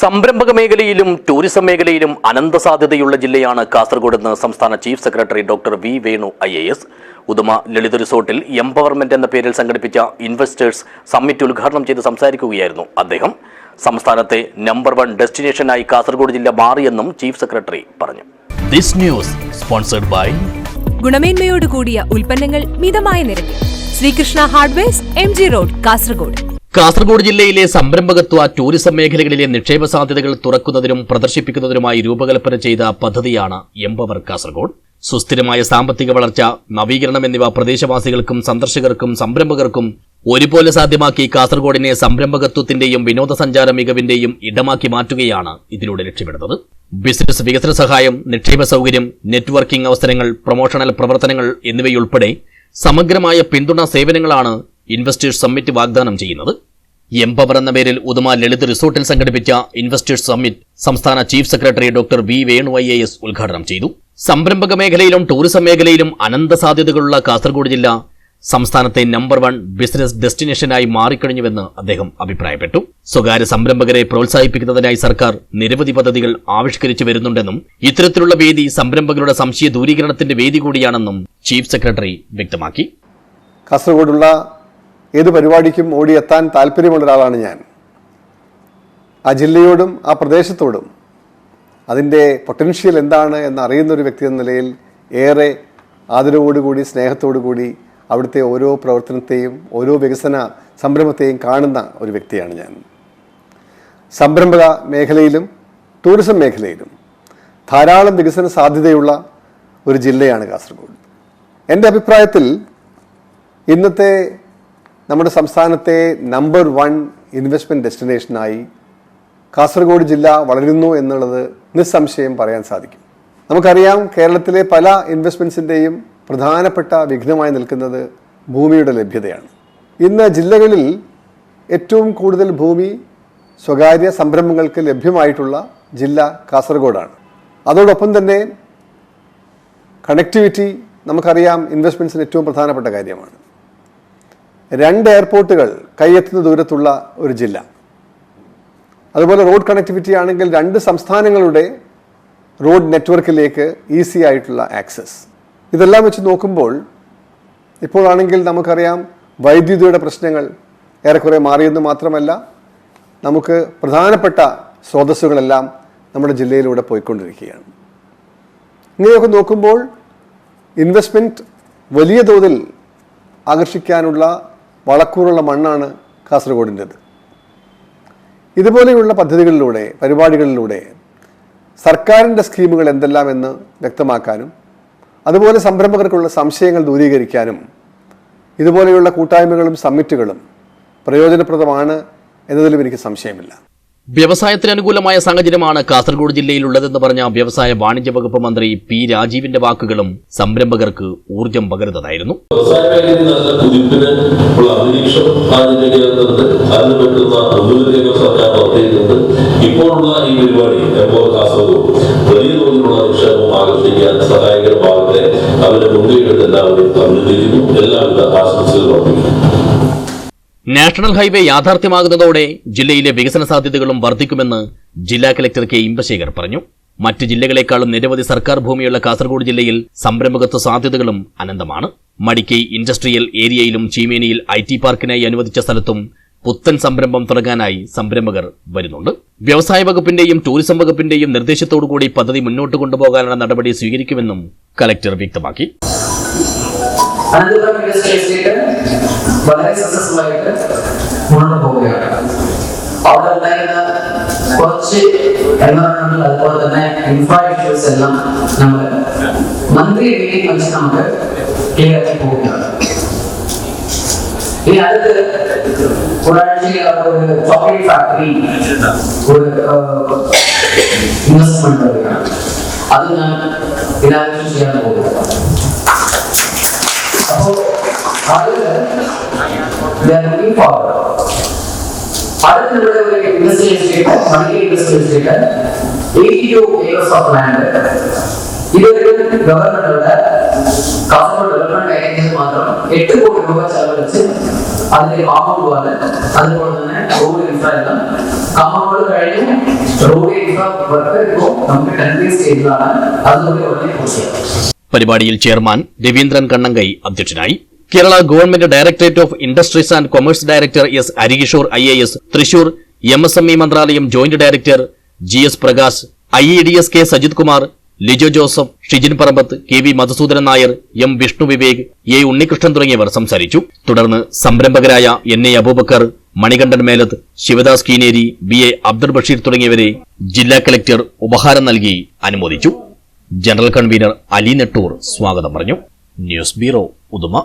സംരംഭക മേഖലയിലും ടൂറിസം മേഖലയിലും അനന്ത സാധ്യതയുള്ള ജില്ലയാണ് കാസർഗോഡെന്ന് സംസ്ഥാന chief secretary doctor V Venu I A S. Uduma Lalitha റിസോർട്ടിൽ എംപവർമെന്റ് എന്ന പേരിൽ സംഘടിപ്പിച്ച ഇൻവെസ്റ്റേഴ്സ് സമ്മിറ്റ് ഉദ്ഘാടനം ചെയ്ത് സംസാരിക്കുകയായിരുന്നു അദ്ദേഹം. സംസ്ഥാനത്തെ നമ്പർ വൺ ഡെസ്റ്റിനേഷനായി കാസർഗോഡ് ജില്ല മാറിയെന്നും ചീഫ് സെക്രട്ടറി പറഞ്ഞു. ദിസ് ന്യൂസ് സ്പോൺസർഡ് ബൈ ഗുണമേന്മയോട് കൂടിയ ഉൽപ്പന്നങ്ങൾ മിതമായ നിരക്കിൽ. Sreekrishna hardware M G road Kasaragod. Kasaragod ജില്ലയിലെ സംരംഭകത്വ ടൂറിസം മേഖലകളിലെ നിക്ഷേപ സാധ്യതകൾ തുറക്കുന്നതിനും പ്രദർശിപ്പിക്കുന്നതിനുമായി രൂപകൽപ്പന ചെയ്ത പദ്ധതിയാണ് എംപവർ കാസർഗോഡ്. സുസ്ഥിരമായ സാമ്പത്തിക വളർച്ച നവീകരണം എന്നിവ പ്രദേശവാസികൾക്കും സന്ദർശകർക്കും സംരംഭകർക്കും ഒരുപോലെ സാധ്യമാക്കി കാസർഗോഡിനെ സംരംഭകത്വത്തിന്റെയും വിനോദസഞ്ചാര മികവിന്റെയും ഇടമാക്കി മാറ്റുകയാണ് ഇതിലൂടെ ലക്ഷ്യമിടുന്നത്. ബിസിനസ് വികസന സഹായം നിക്ഷേപ സൗകര്യം നെറ്റ്വർക്കിംഗ് അവസരങ്ങൾ പ്രൊമോഷണൽ പ്രവർത്തനങ്ങൾ എന്നിവയുൾപ്പെടെ സമഗ്രമായ പിന്തുണ സേവനങ്ങളാണ് ഇൻവെസ്റ്റേഴ്സ് സമ്മിറ്റ് വാഗ്ദാനം ചെയ്യുന്നത്. എംപവർ എന്ന പേരിൽ ഉദമ ലളിത് റിസോർട്ടിൽ സംഘടിപ്പിച്ച ഇൻവെസ്റ്റേഴ്സ് സമ്മിറ്റ് സംസ്ഥാന chief secretary doctor V Venu I A S ഉദ്ഘാടനം ചെയ്തു. സംരംഭക മേഖലയിലും ടൂറിസം മേഖലയിലും അനന്ത സാധ്യതകളുള്ള കാസർഗോഡ് ജില്ല സംസ്ഥാനത്തെ നമ്പർ വൺ ബിസിനസ് ഡെസ്റ്റിനേഷനായി മാറിക്കഴിഞ്ഞുവെന്ന് അദ്ദേഹം അഭിപ്രായപ്പെട്ടു. സ്വകാര്യ സംരംഭകരെ പ്രോത്സാഹിപ്പിക്കുന്നതിനായി സർക്കാർ നിരവധി പദ്ധതികൾ ആവിഷ്കരിച്ചു വരുന്നുണ്ടെന്നും ഇത്തരത്തിലുള്ള വേദി സംരംഭകരുടെ സംശയ ദൂരീകരണത്തിന്റെ വേദി കൂടിയാണെന്നും ചീഫ് സെക്രട്ടറി വ്യക്തമാക്കി. കാസർഗോഡുള്ള ഏത് പരിപാടിക്കും ഓടിയെത്താൻ താല്പര്യമുള്ള ഒരാളാണ് ഞാൻ. ആ ജില്ലയോടും ആ പ്രദേശത്തോടും അതിന്റെ പൊട്ടൻഷ്യൽ എന്താണ് എന്ന് അറിയുന്ന ഒരു വ്യക്തി എന്ന നിലയിൽ ഏറെ ആദരവോടുകൂടി സ്നേഹത്തോടുകൂടി അവിടുത്തെ ഓരോ പ്രവർത്തനത്തെയും ഓരോ വികസന സംരംഭത്തെയും കാണുന്ന ഒരു വ്യക്തിയാണ് ഞാൻ. സംരംഭക മേഖലയിലും ടൂറിസം മേഖലയിലും ധാരാളം വികസന സാധ്യതയുള്ള ഒരു ജില്ലയാണ് കാസർഗോഡ്. എന്റെ അഭിപ്രായത്തിൽ ഇന്നത്തെ നമ്മുടെ സംസ്ഥാനത്തെ നമ്പർ വൺ ഇൻവെസ്റ്റ്മെന്റ് ഡെസ്റ്റിനേഷനായി കാസർഗോഡ് ജില്ല വളരുന്നു എന്നുള്ളത് നിസ്സംശയം പറയാൻ സാധിക്കും. നമുക്കറിയാം കേരളത്തിലെ പല ഇൻവെസ്റ്റ്മെന്റ്സിന്റെയും പ്രധാനപ്പെട്ട വിഘ്നമായി നിൽക്കുന്നത് ഭൂമിയുടെ ലഭ്യതയാണ്. ഇന്ന് ജില്ലകളിൽ ഏറ്റവും കൂടുതൽ ഭൂമി സ്വകാര്യ സംരംഭങ്ങൾക്ക് ലഭ്യമായിട്ടുള്ള ജില്ല കാസർഗോഡാണ്. അതോടൊപ്പം തന്നെ കണക്ടിവിറ്റി നമുക്കറിയാം ഇൻവെസ്റ്റ്മെന്റ്സിന് ഏറ്റവും പ്രധാനപ്പെട്ട കാര്യമാണ്. രണ്ട് എയർപോർട്ടുകൾ കൈയെത്തുന്ന ദൂരത്തുള്ള ഒരു ജില്ല. അതുപോലെ റോഡ് കണക്ടിവിറ്റി ആണെങ്കിൽ രണ്ട് സംസ്ഥാനങ്ങളുടെ റോഡ് നെറ്റ്വർക്കിലേക്ക് ഈസി ആയിട്ടുള്ള ആക്സസ് ഇതെല്ലാം വെച്ച് നോക്കുമ്പോൾ ഇപ്പോഴാണെങ്കിൽ നമുക്കറിയാം വൈദ്യുതിയുടെ പ്രശ്നങ്ങൾ ഏറെക്കുറെ മാറിയെന്ന് മാത്രമല്ല നമുക്ക് പ്രധാനപ്പെട്ട സ്രോതസ്സുകളെല്ലാം നമ്മുടെ ജില്ലയിലൂടെ പോയിക്കൊണ്ടിരിക്കുകയാണ്. ഇങ്ങനെയൊക്കെ നോക്കുമ്പോൾ ഇൻവെസ്റ്റ്മെന്റ് വലിയ തോതിൽ ആകർഷിക്കാനുള്ള വളക്കൂറുള്ള മണ്ണാണ് കാസർഗോഡിന്റെത്. ഇതുപോലെയുള്ള പദ്ധതികളിലൂടെ പരിപാടികളിലൂടെ സർക്കാരിന്റെ സ്കീമുകൾ എന്തെല്ലാം എന്ന് വ്യക്തമാക്കാനും അതുപോലെ സംരംഭകർക്കുള്ള സംശയങ്ങൾ ദൂരീകരിക്കാനും ഇതുപോലെയുള്ള കൂട്ടായ്മകളും സമ്മിറ്റുകളും പ്രയോജനപ്രദമാണ് എന്നതിലും എനിക്ക് സംശയമില്ല. വ്യവസായത്തിന് അനുകൂലമായ സാഹചര്യമാണ് കാസർഗോഡ് ജില്ലയിലുള്ളതെന്ന് പറഞ്ഞ വ്യവസായ വാണിജ്യ വകുപ്പ് മന്ത്രി പി രാജീവിന്റെ വാക്കുകളും സംരംഭകർക്ക് ഊർജം പകരുന്നതായിരുന്നു. സഹായകരമാകട്ടെ അവരെ മുൻകൈയെടുത്ത് എല്ലാവരും അഭിനന്ദിക്കുന്നു. എല്ലാവിധ ആശംസകളും നാഷണൽ ഹൈവേ യാഥാർത്ഥ്യമാകുന്നതോടെ ജില്ലയിലെ വികസന സാധ്യതകളും വർദ്ധിക്കുമെന്ന് ജില്ലാ കലക്ടർ കെ ഇമ്പശേഖർ പറഞ്ഞു. മറ്റ് ജില്ലകളെക്കാളും നിരവധി സർക്കാർ ഭൂമിയുള്ള കാസർഗോഡ് ജില്ലയിൽ സംരംഭകത്വ സാധ്യതകളും അനന്തമാണ്. മടിക്കൈ ഇൻഡസ്ട്രിയൽ ഏരിയയിലും ചീമേനിയിൽ ഐ ടി പാർക്കിനായി അനുവദിച്ച സ്ഥലത്തും പുത്തൻ സംരംഭം തുടങ്ങാനായി സംരംഭകർ വരുന്നുണ്ട്. വ്യവസായ വകുപ്പിന്റെയും ടൂറിസം വകുപ്പിന്റെയും നിർദ്ദേശത്തോടുകൂടി പദ്ധതി മുന്നോട്ട് കൊണ്ടുപോകാനുള്ള നടപടി സ്വീകരിക്കുമെന്നും കലക്ടർ വ്യക്തമാക്കി. വളരെ സക്സസ്ഫുൾ ആയിട്ട് മുന്നോട്ട് പോവുകയാണ്. അവിടെ ഉണ്ടായിരുന്ന കുറച്ച് എൻവയോൺമെന്റൽ അതുപോലെ തന്നെ ഇൻഫ്രാ ഇഷ്യൂസ് എല്ലാം നമ്മൾ മന്ത്രി മീറ്റിംഗ് വെച്ച് നമുക്ക് ക്ലിയർ ആക്കി പോവുകയാണ്. ഇനി അടുത്ത് ഒരാഴ്ചയിൽ ഒരു ചോക്ലേറ്റ് ഫാക്ടറി ഒരു ഇൻവെസ്റ്റ്മെന്റ് അത് ഞാൻ ഇനാഗ്രേഷൻ ചെയ്യാൻ പോകുകയാണ് ആളുകള് they are looking forward. അടുത്ത നമ്മുടെ ഒരു industry estate Manickal industry estate eighty two acres of land ഇതൊരു ഗവൺമെന്റുടെ കാസർഗോഡ് ഡെവലപ്മെന്റ് ഏജൻസി മാത്രം എട്ട് കോടി രൂപ ചെലവഴിച്ച് അതിന്റെ കാമ്പൗണ്ട് പോലെ അതുപോലെ തന്നെ റോഡ് ഇൻഫ്രാ എല്ലാം കാമ്പൗണ്ട് കഴിഞ്ഞു റോഡ് ഇൻഫ്രാ വർക്ക് ഇപ്പോൾ നമുക്ക് ടെൻഡറിംഗ് സ്റ്റേജിലാണ് അതുകൊണ്ട് ഉടനെ പൂർത്തിയാക്കും പരിപാടിയിൽ ചെയർമാൻ രവീന്ദ്രൻ കണ്ണങ്കൈ അധ്യക്ഷനായി Kerala government directorate of industries and commerce director S Harikishore I Thrissur M മന്ത്രാലയം joint director G Prakash I K Sajith Kumar Lijo Joseph Shijin Parambath K V Madhusoodanan Nair M Vishnu Vivek A Unnikrishnan തുടങ്ങിയവർ സംസാരിച്ചു. തുടർന്ന് സംരംഭകരായ N A Aboobacker Manikandan Melath Sivadas Keeneri B A Abdul Basheer തുടങ്ങിയവരെ ജില്ലാ collector ഉപഹാരം നൽകി അനുമോദിച്ചു. General convener Ali Nettoor സ്വാഗതം പറഞ്ഞു. News bureau Uduma.